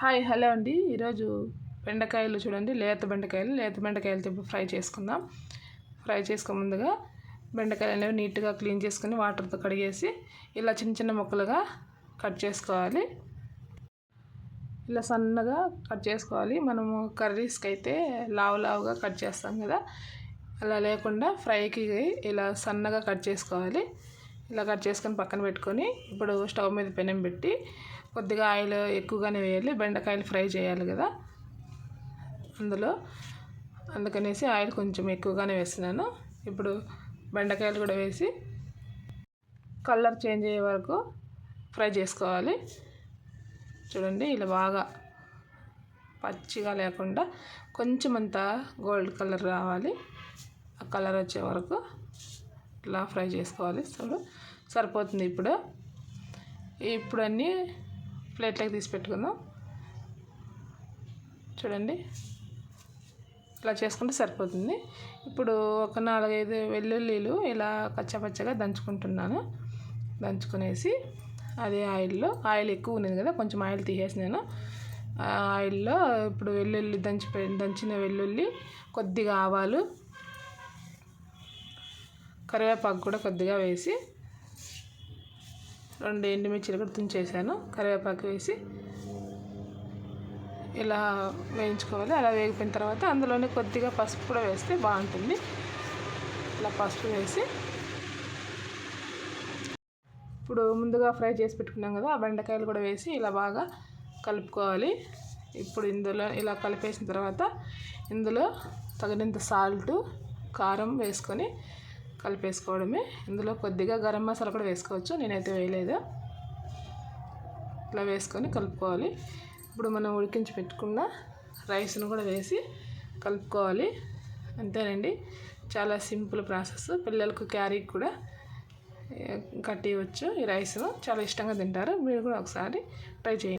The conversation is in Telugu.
హాయ్ హలో అండి. ఈరోజు బెండకాయలు చూడండి. లేత బెండకాయలు లేత బెండకాయలు ఇప్పుడు ఫ్రై చేసుకుందాం. ఫ్రై చేసుకో ముందుగా బెండకాయలు అనేవి నీట్గా క్లీన్ చేసుకుని వాటర్తో కడిగేసి ఇలా చిన్న చిన్న ముక్కలుగా కట్ చేసుకోవాలి. ఇలా సన్నగా కట్ చేసుకోవాలి. మనము కర్రీస్కి అయితే లావు లావుగా కట్ చేస్తాం కదా. అలా లేకుండా ఫ్రైకి ఇలా సన్నగా కట్ చేసుకోవాలి. ఇలా కట్ చేసుకొని పక్కన పెట్టుకొని ఇప్పుడు స్టవ్ మీద పెనం పెట్టి కొద్దిగా ఆయిల్ ఎక్కువగానే వేయాలి బెండకాయలు ఫ్రై చేయాలి కదా. అందులో అందుకనేసి ఆయిల్ కొంచెం ఎక్కువగానే వేస్తున్నాను. ఇప్పుడు బెండకాయలు కూడా వేసి కలర్ చేంజ్ అయ్యే వరకు ఫ్రై చేసుకోవాలి. చూడండి ఇలా బాగా పచ్చిగా లేకుండా కొంచెం అంతా గోల్డ్ కలర్ రావాలి. ఆ కలర్ వచ్చే వరకు ఇట్లా ఫ్రై చేసుకోవాలి. చూడు సరిపోతుంది ఇప్పుడు. ఇప్పుడు అన్నీ ప్లేట్లోకి తీసి పెట్టుకుందాం. చూడండి. ఇలా చేసుకుంటే సరిపోతుంది. ఇప్పుడు ఒక నాలుగైదు వెల్లుల్లిలు ఇలా కచ్చపచ్చగా దంచుకుంటున్నాను. దంచుకునేసి అదే ఆయిల్లో ఆయిల్ ఎక్కువ ఉన్నది కదా కొంచెం ఆయిల్ తీసేసి నేను ఆ ఆయిల్లో ఇప్పుడు వెల్లుల్లి దంచి దంచిన వెల్లుల్లి కొద్దిగా ఆవాలు కరివేపాకు కూడా కొద్దిగా వేసి రెండు ఎండుమిర్చిలు కూడా తుంచేసాను. కరివేపాకు వేసి ఇలా వేయించుకోవాలి. అలా వేగిపోయిన తర్వాత అందులోనే కొద్దిగా పసుపు కూడా వేస్తే బాగుంటుంది. ఇలా పసుపు వేసి ఇప్పుడు ముందుగా ఫ్రై చేసి పెట్టుకున్నాం కదా ఆ బెండకాయలు కూడా వేసి ఇలా బాగా కలుపుకోవాలి. ఇప్పుడు ఇందులో ఇలా కలిపేసిన తర్వాత ఇందులో తగినంత సాల్ట్ కారం వేసుకొని కలిపేసుకోవడమే. ఇందులో కొద్దిగా గరం మసాలా కూడా వేసుకోవచ్చు. నేనైతే వేయలేదు. ఇట్లా వేసుకొని కలుపుకోవాలి. ఇప్పుడు మనం ఉడికించి పెట్టుకున్న రైస్ను కూడా వేసి కలుపుకోవాలి. అంతేనండి. చాలా సింపుల్ ప్రాసెస్. పిల్లలకు క్యారీ కూడా కట్టివచ్చు ఈ రైస్ను. చాలా ఇష్టంగా తింటారు. మీరు కూడా ఒకసారి ట్రై చేయండి.